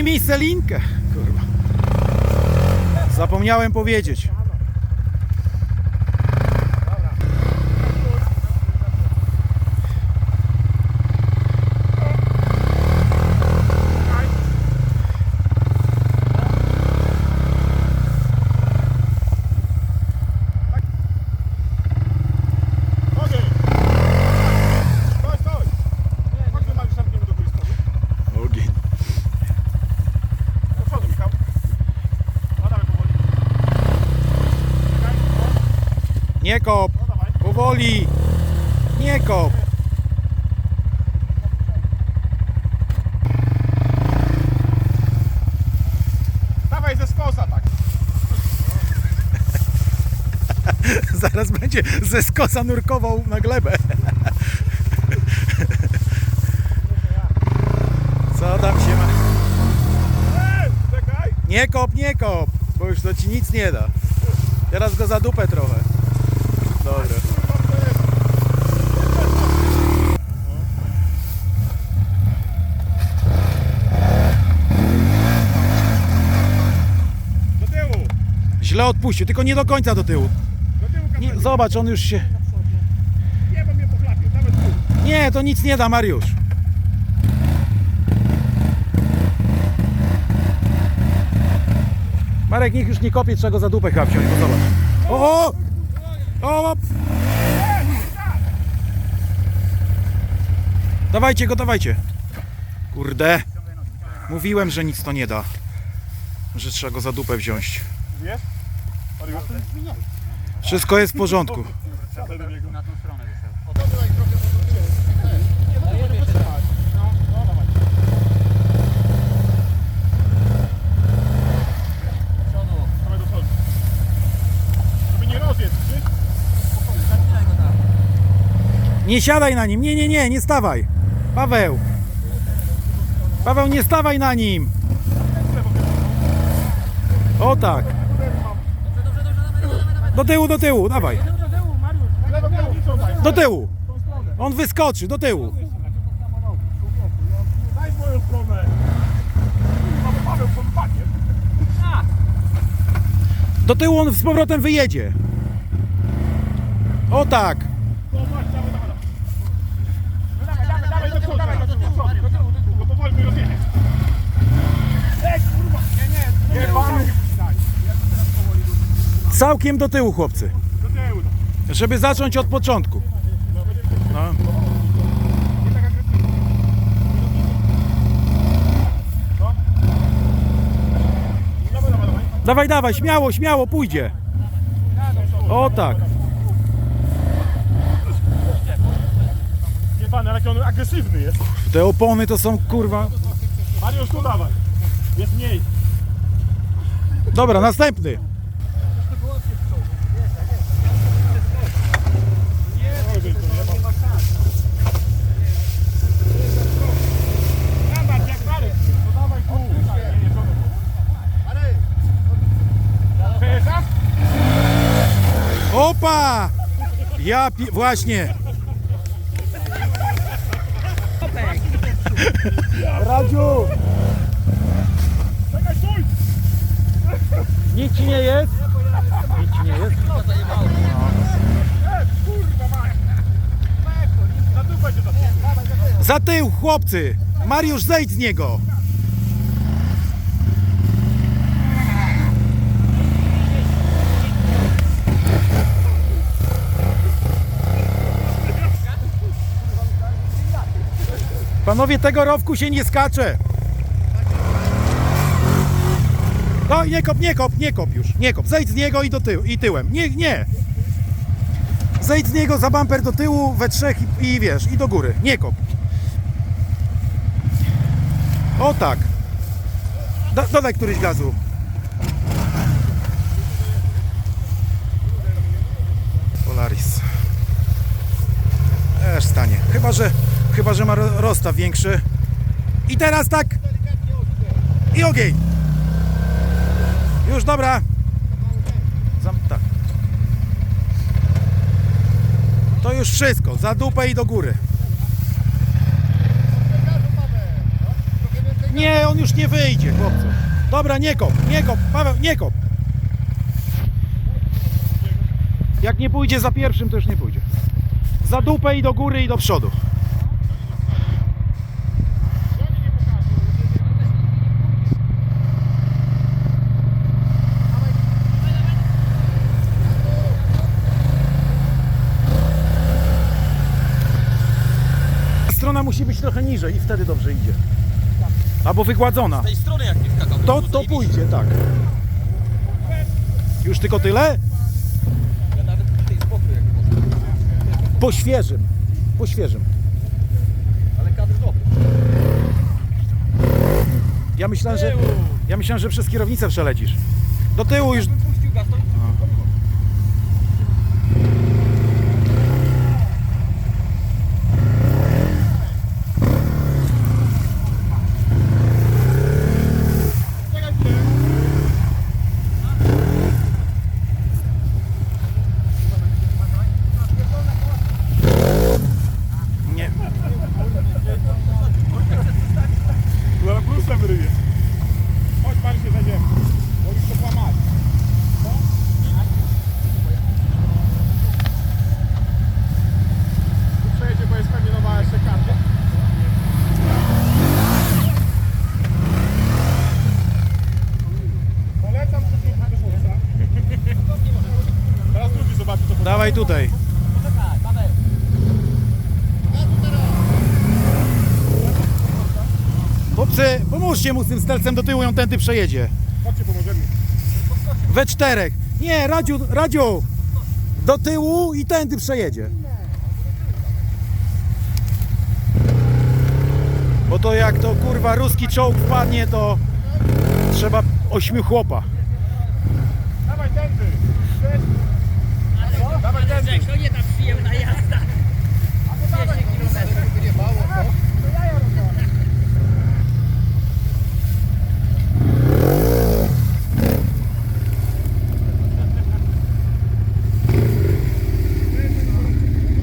Gliselinkę, kurwa. Zapomniałem powiedzieć. Ogień! Stój, stój! Chodźmy Mariusz, zamkniemy do góry stołu. Ogień. Do przodu, Michał. No dawaj powoli. Czekaj, o, Nie kop, powoli. Nie kop. Dawaj ze skosa tak. Zaraz będzie ze skosa nurkował na glebę. Co tam się ma? Nie kop, nie kop, bo już to ci nic nie da. Teraz go za dupę trochę. Dobra. Do tyłu! Źle odpuścił, tylko nie do końca do tyłu. Do tyłu Nie, zobacz, on już się... Nie, bo mnie to nic nie da, Mariusz. Marek, niech już nie kopie, trzeba go za dupę chyba wziąć, bo zobacz. O! O! O! Dawajcie go, dawajcie. Kurde. Mówiłem, że nic to nie da. Że trzeba go za dupę wziąć. Wszystko jest w porządku. Na tą stronę wyszedł. Przodu. Dawaj do przodu. Żeby nie rozjedź, czy? Zaczynaj go tak. Nie siadaj na nim, nie, nie, nie, nie stawaj. Paweł. Paweł, nie stawaj na nim. O tak. Do tyłu, do tyłu, dawaj. Do tyłu. On wyskoczy, do tyłu. Daj moją stronę. Paweł. Do tyłu on z powrotem wyjedzie. O tak. No właśnie, dawaj, dawaj. No dawaj, dawaj, dawaj, do przodu, dawaj, do przodu, do przodu, do tyłu, do tyłu, bo powoli mnie rozjedzie. Ej, kurwa! Nie, nie, nie, panu. Daj, Całkiem do tyłu, chłopcy. do tyłu. Żeby zacząć od początku. No. Dawaj, dawaj, śmiało, śmiało, pójdzie. O tak. Nie pan, ale jaki on agresywny jest. Te opony to są kurwa. Mariusz, tu dawaj. Jest mniej. Dobra, następny. Opa! Ja pi... właśnie. Radziu! Nic ci nie jest? Nic ci nie jest? Za tył, chłopcy! Mariusz, zejdź z niego! Panowie, tego rowku się nie skacze! No nie kop, nie kop, nie kop już, nie kop. Zejdź z niego i do tyłu, i tyłem. Nie, nie. Zejdź z niego za bumper do tyłu we trzech i, i wiesz, i do góry. Nie kop. O tak. Do, dodaj któryś gazu. Polaris. Też stanie. Chyba, że chyba, że ma ro- rozstaw większy. I teraz tak. I ogień. Już dobra. Zam, tak. To już wszystko. Za dupę i do góry. Nie, on już nie wyjdzie, chłopcu. Dobra, nie kop, nie kop, Paweł, nie kop. Jak nie pójdzie za pierwszym, to już nie pójdzie. Za dupę i do góry i do przodu. Niżej i wtedy dobrze idzie. Albo wygładzona. Z tej strony jak nie skakał. To, to pójdzie, tak. Już tylko tyle? Ja nawet tutaj z boku jak można. Po świeżym. Po świeżym. Ale kadr dobry. Ja myślałem, że, ja myślałem, że przez kierownicę przelecisz. Do tyłu już. Tutaj, tutaj. Chłopcy, pomóżcie mu z tym stelcem do tyłu, tędy przejedzie. Chodźcie, pomożemy. We czterech. Nie, Radziu, Radziu! Do tyłu i tędy przejedzie. Bo to jak to kurwa ruski czołg wpadnie, to trzeba ośmiu chłopa. Dawaj tędy! Jacek, nie ta przyjemna jazda.